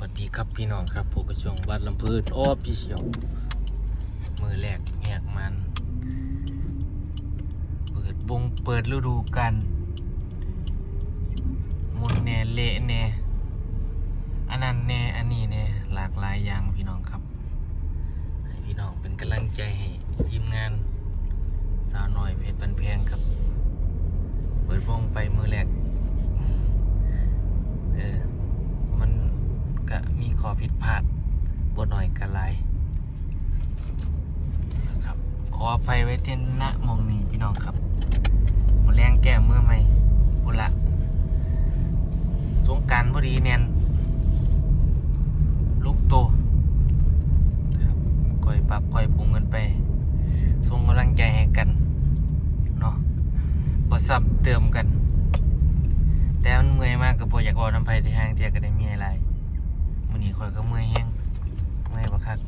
วัสดีครับพี่น้องครับผู้กระชวงวัดลำพืนอ้อพี่เชียวมือแรกแหกมัน เปิดวงเปิดฤดูกันมุนแน่เละแน่อันนั้นแน่อันนี้แน่หลากหลายอย่างพี่น้องครับ ให้พี่น้องเป็นกำลังใจให้ทีมงาน สาวน้อยเพชรบันแพงครับ เปิดวงไปมือแรกอืมเออ มัน ก็มีข้อผิดพลาดบ่หน่อยกันหลายนะครับขออภัยไว้เต้นณมองนี้พี่น้องครับมาแรงแก้เมื่อใหม่บุละสงการพอดีแนนลูกโตครับคอยปรับคอยปรุงกันไปส่งกำลังใจให้กันเนาะบ่ซ้ำเติมกัน แต่มันเมื่อยมากกับบ่อยากออกน้ำไผ่ที่ห้างเทียก็ได้เมียอะไร ข่อยก็เมื่อยแฮงเมื่อยบักคัก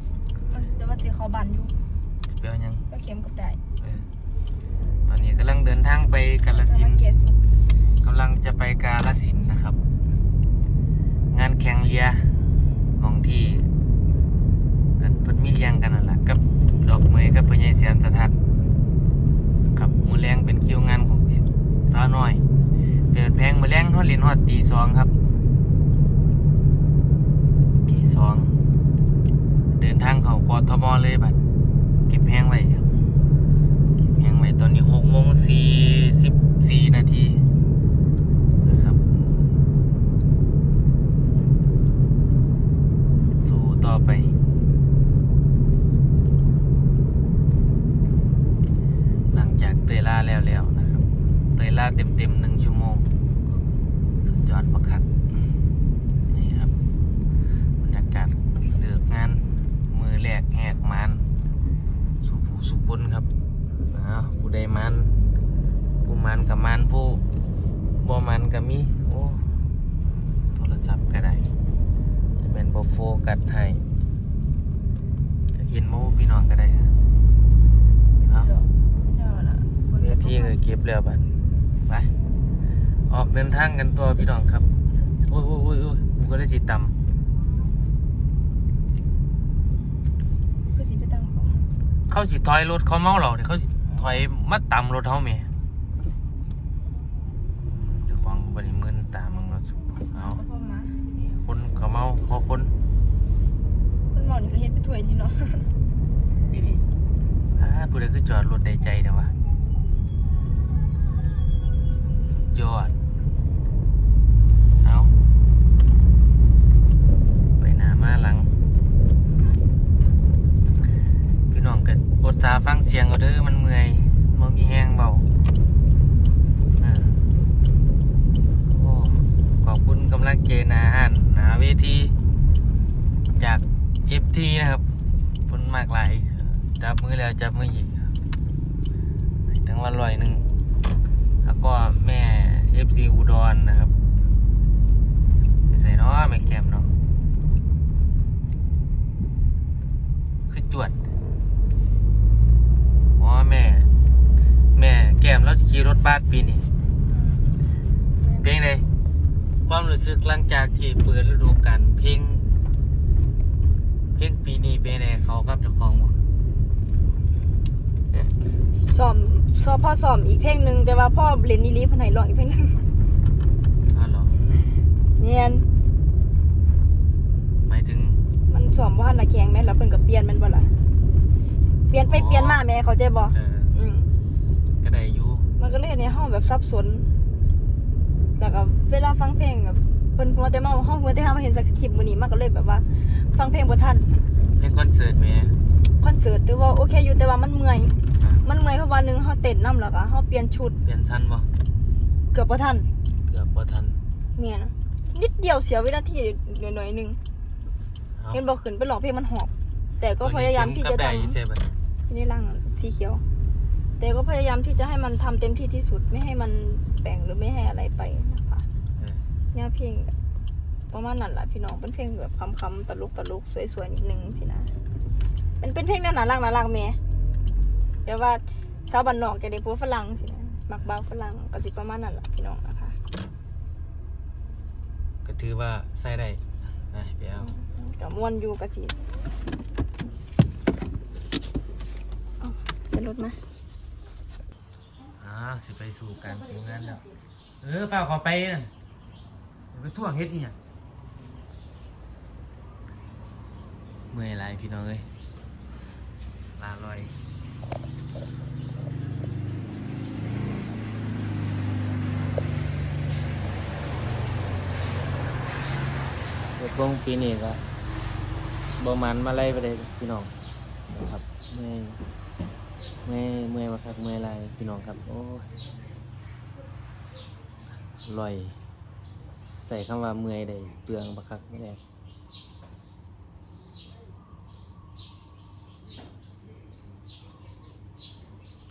แต่ว่าสิเขาบันอยู่สิไปเอาหยังก็เข็มกับได้เออตอนนี้กำลังเดินทางไปกาฬสินแต่ธุ์ว่าเกศสุดกำลังจะไปกาฬสินธุ์นะครับ งานแข่งเรือหมองที่อันเพิ่นมีเลี้ยงกันนั่นแหละกับดอกเมยกับพญายเสียนสถัดครับมือแรงเป็นคิวงานของสาวน้อย เป็นแพงมือแรงทอดเรียนฮอดตีสองครับตีสองเดินทาง เข้ากทมเลยบัดเก็บแพงไว้ครับเก็บแพงไว้ตอนนี้หกโมงสี่สิบสี่นาทีนะครับ สู้ต่อไป หลังจากเตยล่าแล้วแล้วนะครับ เตยล่าเต็มเต็มๆหนึ่งชั่วโมง สุดยอดประคักอืมนี่ครับบรรยากาศเลือกงาน มือแรกแหกมันสุผู้สุ คนครับอ้าวผู้ใดมัน ผู้มันกับมันผู้บ่มันกับมี โอ้ โทรศัพท์ก็ได้จะเป็นบ่โฟกัสให้จะเห็นโมพี่น้องก็ได้เออเอาเดี๋ยวเดี๋ยวนะเนื้อที่เคยเก็บแล้วบัดไป ออกเดินทางกันตัวพี่น้องครับ โอ้ยโอ้ยโอ้ยโอ้ยกูก็ได้จิตต่ก็สิไปตั้งของำ เขาสิถอยรถเขาเมาเหล่าเนี่ยเขาสิถอยมาต่ำรถเขาเมียจะควงบริมืนตามมึงมาสุเอาพ่อมานี่คนเขาเมาพอคนคนหมอนี่ก็เฮ็ดไปถ้วยนี่เนาะนี่ดิอ่าผู้ใดคือจอดรถได้ใจเดี๋ยววะสุดยอด เอาไปหน้ามาหลัง พี่น้องก็อด ตาฟังเสียงเอาเด้อมันเมื่อยมันมีแห้งเบาอขอบคุณกำลังเจนาหันหนาเวทีจาก FT นะครับผลมากหลายจับมือแล้วจับมืออีกทั้งวันลอยหนึ่งแล้วก็แม่ FC อุดรนะครับใส่เนาะแม่แกมเนาะคือจวด อ๋อแม่ แม่แก้มแล้วขี่รถบัสปีนี้เพลงใดความรู้สึกหลังจากที่เปิดฤดูกาลเพลงเพลงปีนี้เป็นไงเขากับเจ้าของบ่ซ้อมซ้อมพ่อซ้อมอีกเพลงหนึงแต่ว่าพ่อเล่นอีหลีเพิ่นให้ร้องอีกเพลงหนึงอ้าวเหรอเนียนหมายถึง มันซ้อมบ่ทันละแข็งแม่นแล้วเพิ่นก็เปลี่ยนแม่นบ่ล่ะ เปลี่ยนไปเปลี่ยนมาแม่เข้าใจบ่เอออืมก็ได้อยู่มันก็เลยในห้องแบบสับสนแล้วก็เวลาฟังเพลงแบบเพิ่นหัวแต่เมาห้องหัวแต่เฮามาเห็นสักคลิปมื้อนี้มันก็เลยแบบว่า ฟังเพลงบ่ทัน เพลงคอนเสิร์ตแหม่คอนเสิร์ตถือว่าโอเคอยู่แต่ว่ามันเมื่อยอะมันเมื่อยเพราะว่าหนึงเฮาเต้นนํแล้วก็เฮาเปลี่ยนชุดเปลี่ยนชั้นบ่เกือบบ่ทันเกือบบ่ทันเนี่ยนะนิดเดียวเสียวินาทีหน่อยๆหนึงเอาเห็นบ่ขึ้นไปร้องเพลงมันหอบ แต่ก็พยายามที่เข็จะกับทำได้อยู่เซ่บัด นี่ร่างสีเขียว แต่ก็พยายามที่จะให้มันทำเต็มที่ที่สุดไม่ให้มันแบ่งหรือไม่ให้อะไรไปนะคะเออเนี่ยเพลงแบบประมาณนั้นแหละพี่น้องเป็นเพลงแบบคำๆตลกตลกๆสวยๆนิดนึงสินะเป็นเป็นเพลงแนวน่ารักน่ารักแม่แต่ว่าชาวบ้านนอกจะได้พูดฝรั่งสินะมักบ้าวฝรั่งก็สิประมาณนั้นแหละพี่น้องนะคะก็ถือว่าใส่ได้ไปไปเอากับมวนอยู่กับสิ เอาเป็นรถมาอ่าสิไปสู่การทำงานแล้วเออฝาขอไปนั่นเดี๋ยวไปทั่วเฮ็ดอีหยังเมื่อยไรพี่น้องเอ้ยลาลอยเด็กวงปีนี้ก็บ่มันมาไล่ไปเลยพี่น้องนะครับเมื่อย เมื่อยเมื่อยมาครับเมื่อยไรพี่น้องครับ โอ้ยลอย ใส่คำว่าเมื่อยได้เปลืองบักคักไม่ได้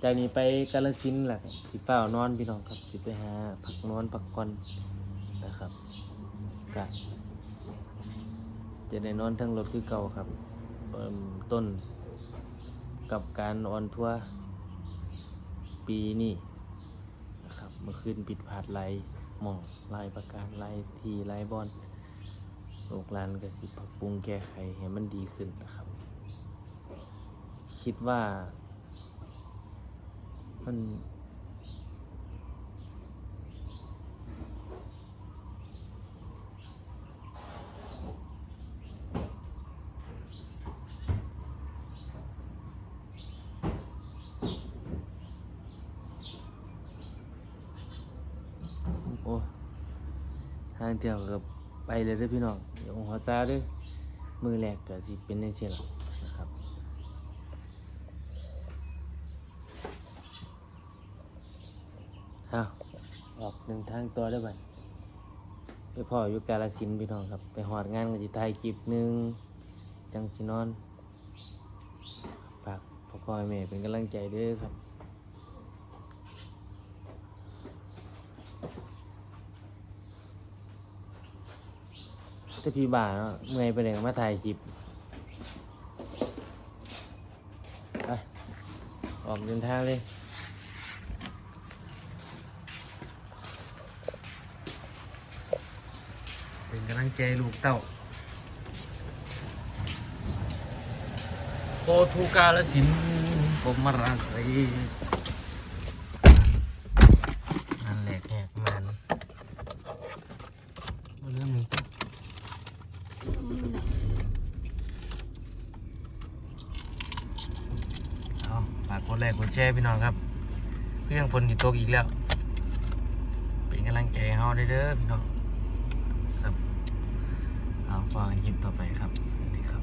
จากนี้ไปกาลสินแหละสิเฝ้านอนพี่น้องครับ สิไปหาพักนอนพักผ่อนนะครับกะจะได้นอนทั้งรถคือเก่าครับต้น กับการออนทัวร์ปีนี้นะครับเมื่อคืนปิดผาดหลหมองลายประการลายทีลายบอลลูกหลานก็สิปรับปรุงแก้ไขให้มันดีขึ้นนะครับ คิดว่ามัน โอ้ทางเที่ยวกับไปเลยเด้อพี่น้องเดี๋ยวหัวซาเด้อมือแรกก็สิเป็นในเช่นนะครับอ้าออกหนึ่งทางตัวได้บัดไปพ่ออยู่กาลสินพี่น้องครับ ไปหอดงานกับจิถ่ายคลิปหนึ่งจังสินอนฝากพ่อพ่อแม่เป็นกำลังใจเด้อครับ ถ้าพี่บ่าเนาะเมื่อยไปเลยมาถ่ายคลิปไปออกเดินทางเลยเป็นกำลังใจลูกเต้าโปทุกาลสินธุ์ผมมารักเลยนั่นแหละแหกมันเรื่องนี้ เอากกดไลค์กดแชร์พี่น้องครับเพื่อนฝนที่ตกอีกแล้ว เป็นกำลังใจให้เฮาได้เด้อพี่น้อง ครับ เอาฟังกันคลิปต่อไปครับ สวัสดีครับ